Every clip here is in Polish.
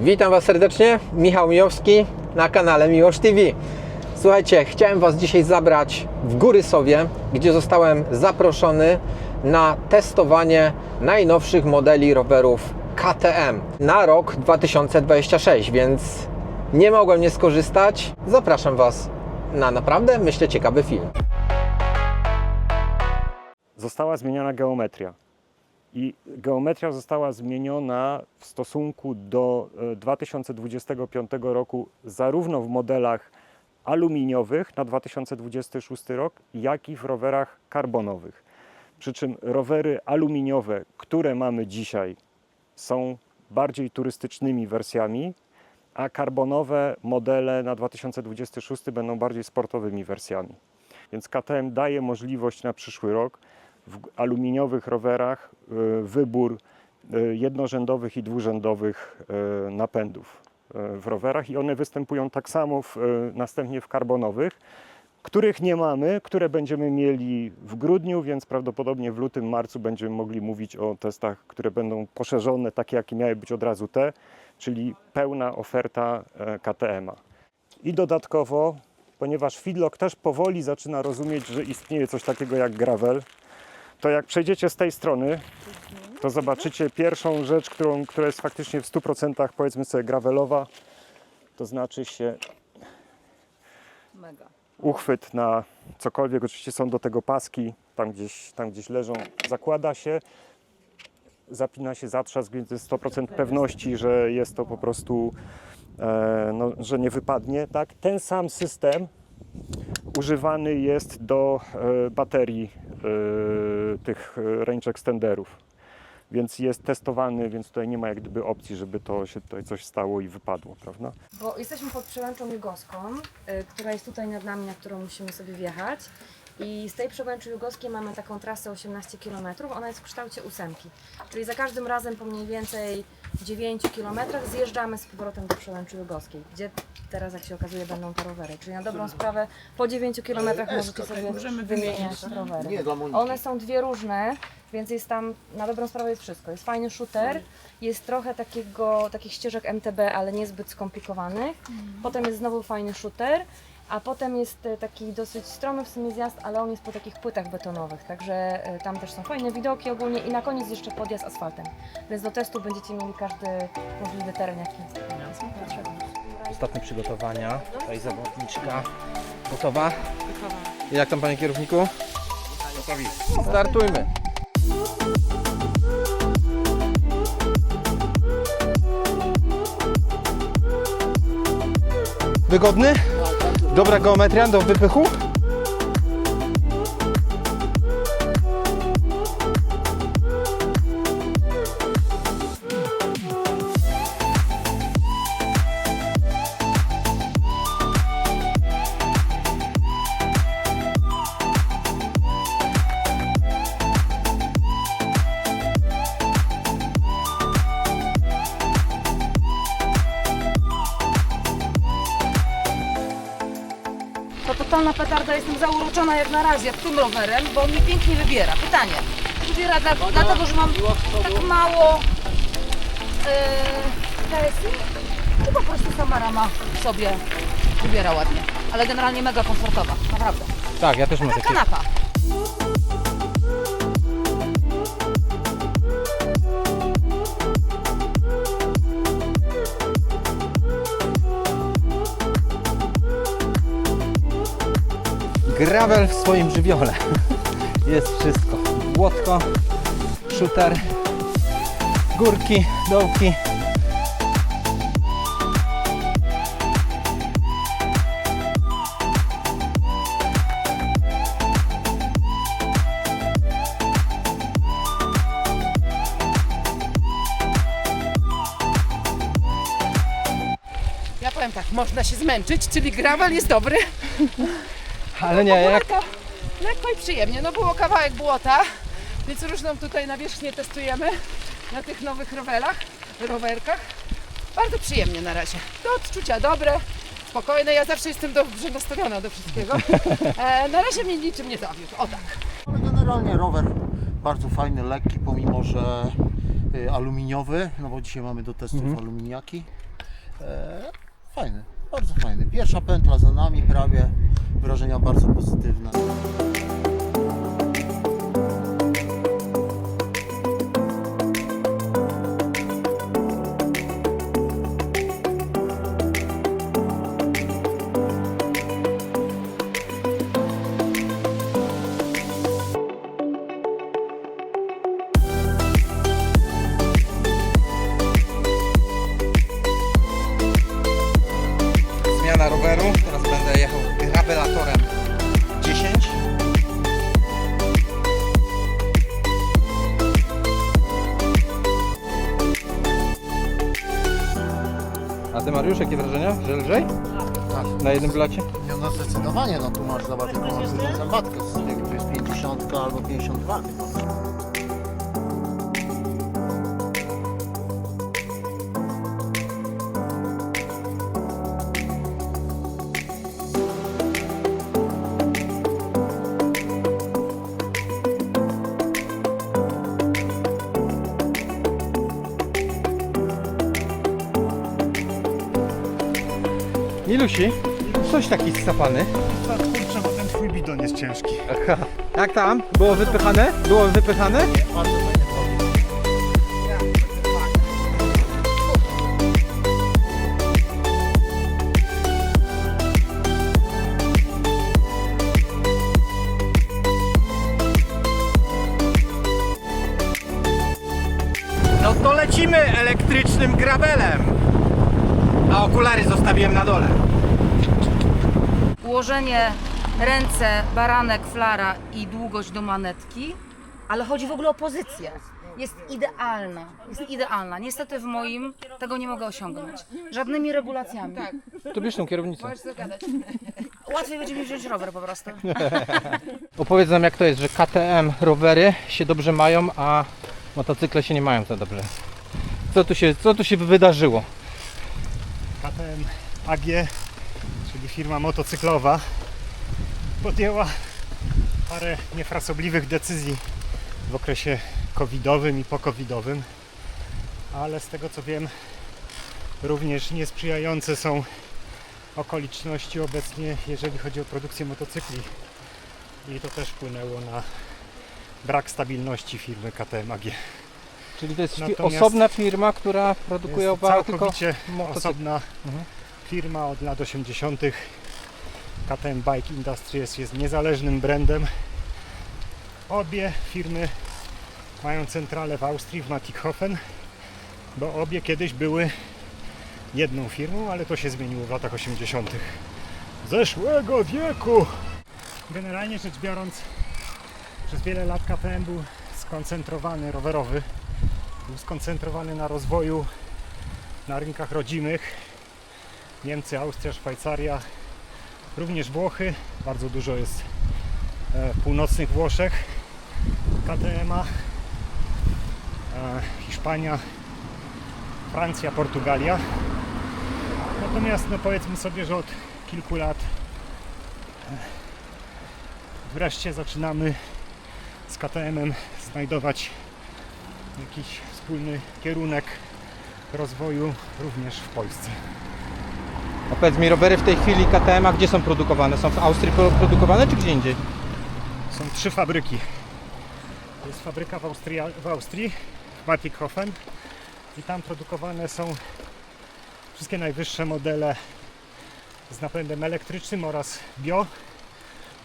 Witam Was serdecznie, Michał Mijowski na kanale Miłosz TV. Słuchajcie, chciałem Was dzisiaj zabrać w Góry Sowie, gdzie zostałem zaproszony na testowanie najnowszych modeli rowerów KTM na rok 2026, więc nie mogłem nie skorzystać. Zapraszam Was na naprawdę, myślę, ciekawy film. została zmieniona geometria. I geometria została zmieniona w stosunku do e, 2025 roku zarówno w modelach aluminiowych na 2026 rok, jak i w rowerach karbonowych. Przy czym rowery aluminiowe, które mamy dzisiaj, są bardziej turystycznymi wersjami, a karbonowe modele na 2026 będą bardziej sportowymi wersjami. Więc KTM daje możliwość na przyszły rok w aluminiowych rowerach y, wybór y, jednorzędowych i dwurzędowych y, napędów w rowerach i one występują tak samo w, następnie w karbonowych, których nie mamy, które będziemy mieli w grudniu, więc prawdopodobnie w lutym, marcu będziemy mogli mówić o testach, które będą poszerzone, takie jakie miały być od razu te, czyli pełna oferta e, KTM-a. I dodatkowo, ponieważ Feedlock też powoli zaczyna rozumieć, że istnieje coś takiego jak gravel, to jak przejdziecie z tej strony, to zobaczycie pierwszą rzecz, którą, która jest faktycznie w 100% powiedzmy sobie gravelowa, to znaczy się Mega. uchwyt na cokolwiek, oczywiście są do tego paski, tam gdzieś, tam gdzieś leżą, zakłada się, zapina się zatrzask, więc jest 100% pewności, że jest to po prostu, e, no, że nie wypadnie. Tak? Ten sam system używany jest do e, baterii e, tych e, range extenderów. Więc jest testowany, więc tutaj nie ma jak gdyby opcji, żeby to się tutaj coś stało i wypadło, prawda? Bo jesteśmy pod przełęczą jugoską, która jest tutaj nad nami, na którą musimy sobie wjechać. I z tej przełęczy jugowskiej mamy taką trasę 18 km, ona jest w kształcie ósemki. Czyli za każdym razem po mniej więcej 9 km zjeżdżamy z powrotem do przełęczy jugowskiej, gdzie teraz jak się okazuje będą te rowery. Czyli na dobrą sprawę po 9 km możecie sobie wymieniać rowery. Nie, dla Moniki. One są dwie różne, więc jest tam na dobrą sprawę jest wszystko. Jest fajny shooter, jest trochę takiego, takich ścieżek MTB, ale niezbyt skomplikowanych. Potem jest znowu fajny shooter, a potem jest e, taki dosyć stromy w sumie zjazd, ale on jest po takich płytach betonowych, także e, tam też są fajne widoki ogólnie i na koniec jeszcze podjazd asfaltem. Więc do testu będziecie mieli każdy możliwy teren, jaki jest potrzebny. Ostatnie przygotowania. Tutaj zawodniczka gotowa. Jak tam panie kierowniku? Gotowi. Startujmy. Wygodny? Dobra geometria do wypychu? Totalna petarda, jestem zauroczona jak na razie tym rowerem, bo on mi pięknie wybiera. Pytanie, wybiera dla, dlatego, że mam tak mało yy, TSI, czy po prostu sama rama sobie wybiera ładnie. Ale generalnie mega komfortowa, naprawdę. Tak, ja też mam Taka takie. kanapa. Gravel w swoim żywiole. Jest wszystko. Błotko, shooter, górki, dołki. Ja powiem tak, można się zmęczyć, czyli gravel jest dobry. Ale nie, jak Lekko, lekko i przyjemnie. No było kawałek błota, więc różną tutaj nawierzchnię testujemy na tych nowych rowerach, rowerkach. Bardzo przyjemnie na razie. Do odczucia dobre, spokojne. Ja zawsze jestem dobrze nastawiona do wszystkiego. E, na razie mnie niczym nie zawiódł. O tak. Ale generalnie rower bardzo fajny, lekki, pomimo że y, aluminiowy, no bo dzisiaj mamy do testów Mhm. aluminiaki. E, fajny, bardzo fajny. Pierwsza pętla za nami prawie, wrażenia bardzo pozytywne. Jakie wrażenia? Że lżej? Tak. Na jednym blacie? No, no zdecydowanie, no tu masz, zobacz, jaką masz zębatkę, jest 50 albo 52 chyba. Milusi, coś taki scapany. Kurczę, bo ten twój bidon jest ciężki. Jak tam? Było wypychane? Było wypychane? Chodzi. No to lecimy elektrycznym gravelem. Okulary zostawiłem na dole. Ułożenie ręce, baranek, flara i długość do manetki, ale chodzi w ogóle o pozycję. Jest idealna, jest idealna. Niestety w moim tego nie mogę osiągnąć. Żadnymi regulacjami. To bierz tą kierownicę. Łatwiej będzie mi wziąć rower po prostu. Opowiedz nam jak to jest, że KTM rowery się dobrze mają, a motocykle się nie mają za dobrze. Co tu się, co tu się wydarzyło? KTM AG, czyli firma motocyklowa, podjęła parę niefrasobliwych decyzji w okresie covidowym i po-covidowym, ale z tego co wiem, również niesprzyjające są okoliczności obecnie, jeżeli chodzi o produkcję motocykli. I to też wpłynęło na brak stabilności firmy KTM AG. Czyli to jest fi- Natomiast- osobna firma, która produkuje Jest tylko całkowicie motocykle. osobna Mhm. firma od lat 80. KTM Bike Industries jest niezależnym brandem. Obie firmy mają centralę w Austrii, w Mattighofen, bo obie kiedyś były jedną firmą, ale to się zmieniło w latach 80. zeszłego wieku. Generalnie rzecz biorąc, przez wiele lat KTM był skoncentrowany rowerowy był skoncentrowany na rozwoju na rynkach rodzimych. Niemcy, Austria, Szwajcaria, również Włochy. Bardzo dużo jest e, w północnych Włoszech KTM-a. E, Hiszpania, Francja, Portugalia. Natomiast no powiedzmy sobie, że od kilku lat e, wreszcie zaczynamy z KTM-em znajdować jakiś wspólny kierunek rozwoju również w Polsce. A powiedz mi, rowery w tej chwili KTM, a gdzie są produkowane? Są w Austrii pro- produkowane czy gdzie indziej? Są trzy fabryki. Jest fabryka w Austrii, w Austrii w Mattighofen i tam produkowane są wszystkie najwyższe modele z napędem elektrycznym oraz bio,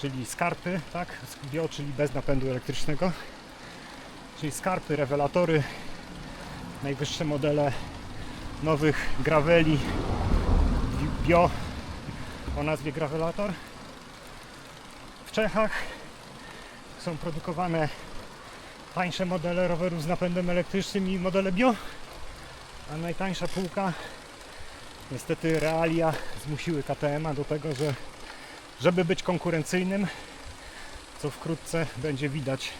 czyli skarpy, tak? Bio, czyli bez napędu elektrycznego. Czyli skarpy, rewelatory, najwyższe modele nowych graveli bi- bio o nazwie gravelator. W Czechach są produkowane tańsze modele rowerów z napędem elektrycznym i modele bio, a najtańsza półka niestety realia zmusiły KTM do tego, że żeby być konkurencyjnym, co wkrótce będzie widać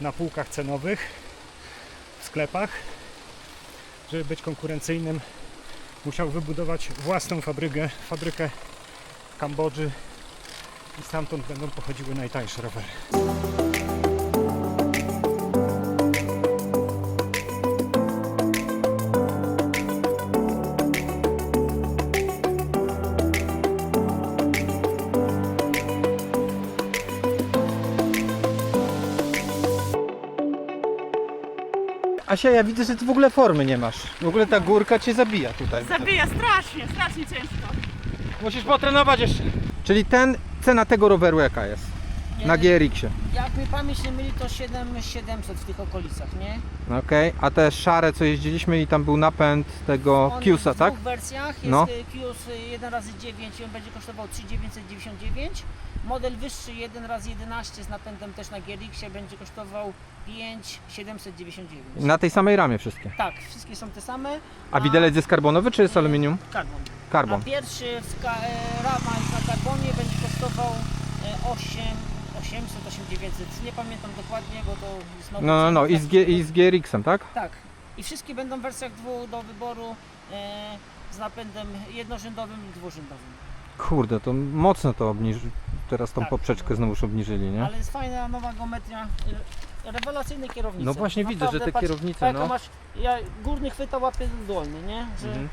na półkach cenowych w sklepach, żeby być konkurencyjnym musiał wybudować własną fabrykę, fabrykę Kambodży i stamtąd będą pochodziły najtańsze rowery. Asia, ja widzę, że ty w ogóle formy nie masz. W ogóle ta górka cię zabija tutaj. Zabija strasznie, strasznie ciężko. Musisz potrenować jeszcze. Czyli ten, cena tego roweru jaka jest? Na GRX-ie. Jak mi pamięć nie myli, to 7700 w tych okolicach, nie? Okej, a te szare, co jeździliśmy i tam był napęd tego On Qsa, w tak? dwóch wersjach. Jest No. no. Qs 1 razy 9 i on będzie kosztował 3999. Model wyższy 1 razy 11 z napędem też na GRX-ie będzie kosztował 5799. Na tej samej ramie wszystkie. Tak, wszystkie są te same. A widelec jest karbonowy czy jest aluminium? Karbon. Karbon. A pierwszy w e, rama jest na karbonie będzie kosztował e, 8 800, 8900. Nie pamiętam dokładnie, bo to nowy No, no, no. I z, G, i z GRX-em, tak? Tak. I wszystkie będą w wersjach dwu do wyboru e, z napędem jednorzędowym i dwurzędowym. Kurde, to mocno to obniży. Teraz tą Tak. poprzeczkę znowuż obniżyli, nie? Ale jest fajna nowa geometria, e, rewelacyjne kierownice. No właśnie widzę, że te kierownice, no. masz, ja górny chwyta łapie dolny, nie? Że Mhm.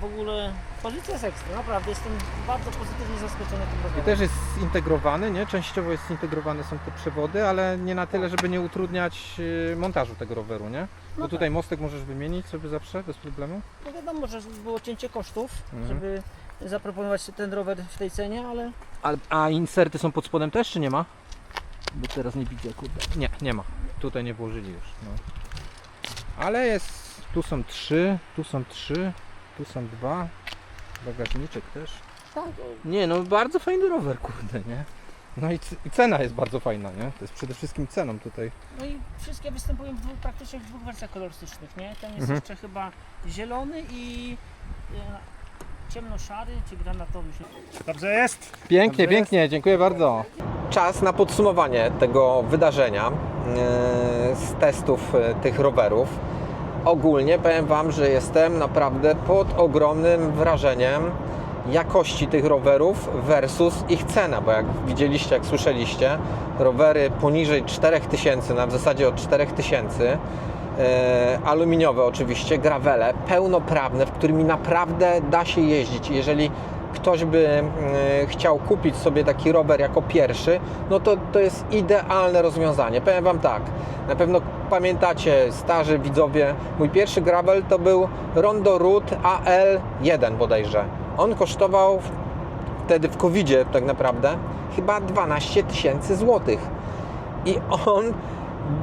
W ogóle pozycja jest ekstra, naprawdę jestem bardzo pozytywnie zaskoczony tym I rowerem. też jest zintegrowany, nie? Częściowo jest zintegrowane są te przewody, ale nie na tyle, żeby nie utrudniać y, montażu tego roweru, nie? Bo No tutaj mostek możesz wymienić sobie zawsze, bez problemu. No wiadomo, że było cięcie kosztów, Mhm. żeby zaproponować ten rower w tej cenie, ale A, a inserty są pod spodem też, czy nie ma? Bo teraz nie widzę, kurde. Nie, nie ma. Tutaj nie włożyli już. No. Ale jest. Tu są trzy, tu są trzy, tu są dwa. Bagażniczek też. tak, Nie, no bardzo fajny rower, kurde, nie? No i, c- i cena jest bardzo fajna, nie? To jest przede wszystkim ceną tutaj. No i wszystkie występują w dwóch, praktycznie w dwóch wersjach kolorystycznych, nie? Ten jest Mhm. jeszcze chyba zielony i e, ciemnoszary czy granatowy. nie- Dobrze jest? Pięknie, Dobrze pięknie, dziękuję bardzo. Czas na podsumowanie tego wydarzenia e, z testów e, tych rowerów. Ogólnie powiem Wam, że jestem naprawdę pod ogromnym wrażeniem jakości tych rowerów versus ich cena, bo jak widzieliście, jak słyszeliście, rowery poniżej 4000, na w zasadzie od 4000, e, aluminiowe oczywiście, gravele, pełnoprawne, w którymi naprawdę da się jeździć. Jeżeli ktoś by e, chciał kupić sobie taki rower jako pierwszy, no to to jest idealne rozwiązanie. Powiem Wam tak, na pewno pamiętacie, starzy widzowie, mój pierwszy gravel to był Rondo Root AL1 bodajże. On kosztował wtedy w covid tak naprawdę chyba 12 tysięcy złotych. I on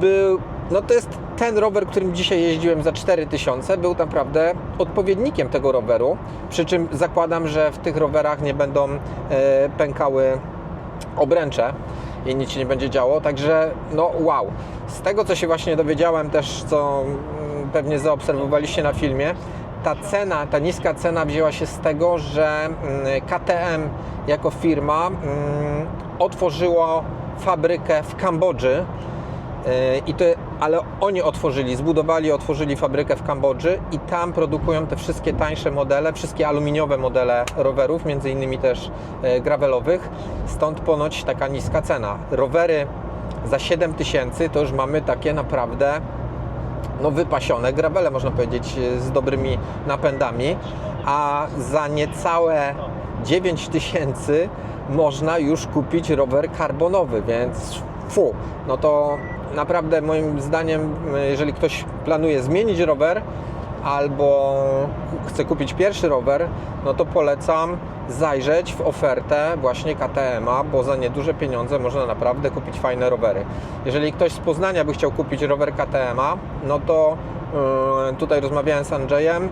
był, no to jest ten rower, którym dzisiaj jeździłem za 4000, był naprawdę odpowiednikiem tego roweru. Przy czym zakładam, że w tych rowerach nie będą e, pękały obręcze i nic się nie będzie działo. Także no wow. Z tego co się właśnie dowiedziałem też, co mm, pewnie zaobserwowaliście na filmie, ta cena, ta niska cena wzięła się z tego, że mm, KTM jako firma mm, otworzyło fabrykę w Kambodży. Yy, I to, ale oni otworzyli, zbudowali, otworzyli fabrykę w Kambodży i tam produkują te wszystkie tańsze modele, wszystkie aluminiowe modele rowerów, między innymi też e, gravelowych. Stąd ponoć taka niska cena. Rowery za 7 tysięcy to już mamy takie naprawdę no, wypasione gravele, można powiedzieć, e, z dobrymi napędami, a za niecałe 9 tysięcy można już kupić rower karbonowy, więc fu, no to naprawdę moim zdaniem, jeżeli ktoś planuje zmienić rower albo chce kupić pierwszy rower, no to polecam zajrzeć w ofertę właśnie KTM-a, bo za nieduże pieniądze można naprawdę kupić fajne rowery. Jeżeli ktoś z Poznania by chciał kupić rower KTM-a, no to yy, tutaj rozmawiałem z Andrzejem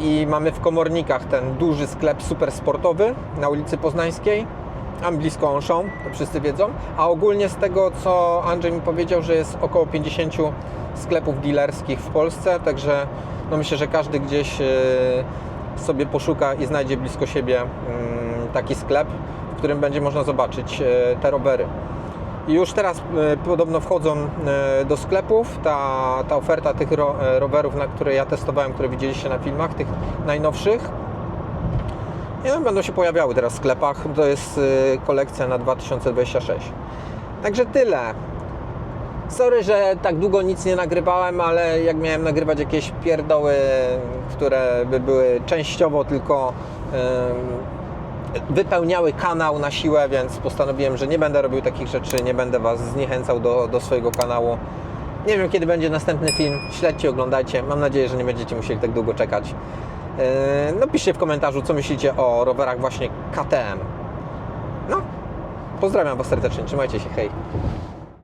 i mamy w Komornikach ten duży sklep super sportowy na ulicy Poznańskiej. Tam blisko Onszą, to wszyscy wiedzą. A ogólnie z tego, co Andrzej mi powiedział, że jest około 50 sklepów dealerskich w Polsce, także no myślę, że każdy gdzieś e, sobie poszuka i znajdzie blisko siebie mm, taki sklep, w którym będzie można zobaczyć e, te rowery. I już teraz e, podobno wchodzą do sklepów ta, ta oferta tych ro, rowerów, na które ja testowałem, które widzieliście na filmach, tych najnowszych. One będą się pojawiały teraz w sklepach. To jest y, kolekcja na 2026. Także tyle. Sorry, że tak długo nic nie nagrywałem, ale jak miałem nagrywać jakieś pierdoły, które by były częściowo tylko wypełniały kanał na siłę, więc postanowiłem, że nie będę robił takich rzeczy, nie będę Was zniechęcał do, do swojego kanału. Nie wiem, kiedy będzie następny film. Śledźcie, oglądajcie. Mam nadzieję, że nie będziecie musieli tak długo czekać. Yy, No piszcie w komentarzu, co myślicie o rowerach właśnie KTM. No, pozdrawiam Was serdecznie. Trzymajcie się, hej.